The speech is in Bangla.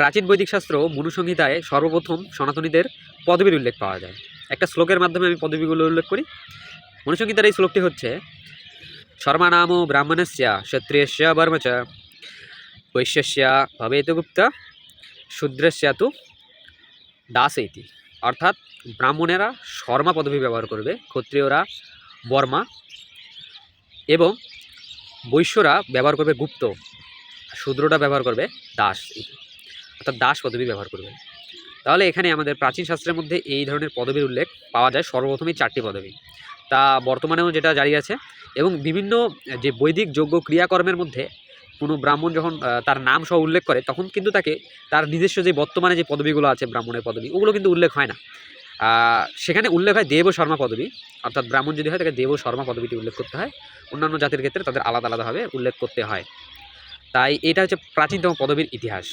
প্রাচীন বৈদিক শাস্ত্র মনুসংহিতায় সর্বপ্রথম সনাতনীদের পদবীর উল্লেখ পাওয়া যায়। একটা শ্লোকের মাধ্যমে আমি পদবীগুলো উল্লেখ করি। মনুসংহিতার এই শ্লোকটি হচ্ছে শর্মানাম ব্রাহ্মণস্য ক্ষত্রিয়স্য বর্ম চ বৈশ্যস্য ভবেত গুপ্ত, শূদ্রস্য তু দাস ইতি অর্থাৎ ব্রাহ্মণেরা শর্মা পদবী ব্যবহার করবে, ক্ষত্রিয়রা বর্মা এবং বৈশ্যরা ব্যবহার করবে গুপ্ত শূদ্রটা ব্যবহার করবে দাস ইতি। অর্থাৎ দাস পদবী ব্যবহার করবে তাহলে এখানে আমাদের প্রাচীন শাস্ত্রের মধ্যে এই ধরনের পদবীর উল্লেখ পাওয়া যায়, সর্বপ্রথমই চারটি পদবী। তা বর্তমানেও যেটা জারি আছে এবং বিভিন্ন যে বৈদিক যোগ্য ক্রিয়াকর্মের মধ্যে কোনো ব্রাহ্মণ যখন তার নাম সহ উল্লেখ করে, তখন কিন্তু তাকে তার নিজস্ব যে বর্তমানে যে পদবীগুলো আছে ব্রাহ্মণের পদবী, ওগুলো কিন্তু উল্লেখ হয় না। সেখানে উল্লেখ হয় দেব শর্মা পদবী, অর্থাৎ ব্রাহ্মণ যদি হয় তাকে দেব শর্মা পদবীটি উল্লেখ করতে হয়। অন্যান্য জাতির ক্ষেত্রে তাদের আলাদা আলাদাভাবে উল্লেখ করতে হয়। তাই এটা হচ্ছে প্রাচীনতম পদবীর ইতিহাস।